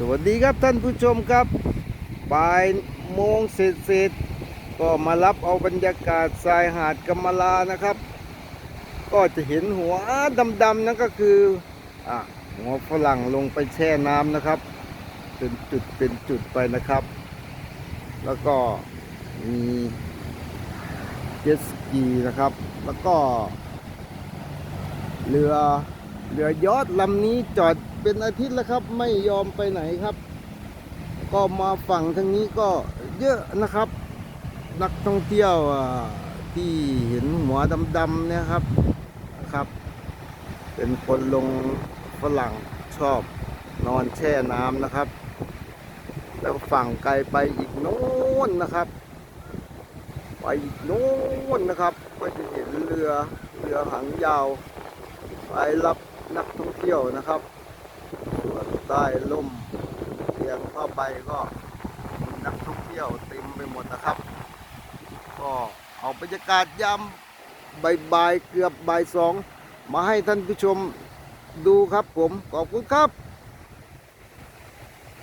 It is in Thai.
สวัสดีครับท่านผู้ชมครับบ่ายโมงเศษก็มารับเอาบรรยากาศชายหาดกำมะลานะครับ ก็จะเห็นหัวดำๆนั่นก็คืออหัวฝรั่งลงไปแช่น้ำนะครับ เป็นจุดเป็นจุดไปนะครับ แล้วก็มีเจ็ตสกีนะครับ แล้วก็เรือ เรือยอดลำนี้จอดเป็นอาทิตย์แล้วครับ ไม่ยอมไปไหนครับ ก็มาฝั่งทางนี้ก็เยอะนะครับ นักท่องเที่ยวที่เห็นหัวดำๆเนี่ยครับนะครับ เป็นคนลงฝรั่งชอบนอนแช่น้ำนะครับ แล้วฝั่งไกลไปอีกโน้นนะครับ ไปอีกโน้นนะครับ ก็จะเห็นเรือเรือหางยาว ไปรับ นักท่องเที่ยวนะครับส่วนใต้ล่มเตียงผ้าใบก็นักท่องเที่ยวเต็มไปหมดนะครับ ก็เอาบรรยากาศยามบ่ายๆเกือบบ่ายสองมาให้ท่านผู้ชมดูครับผมขอบคุณครับ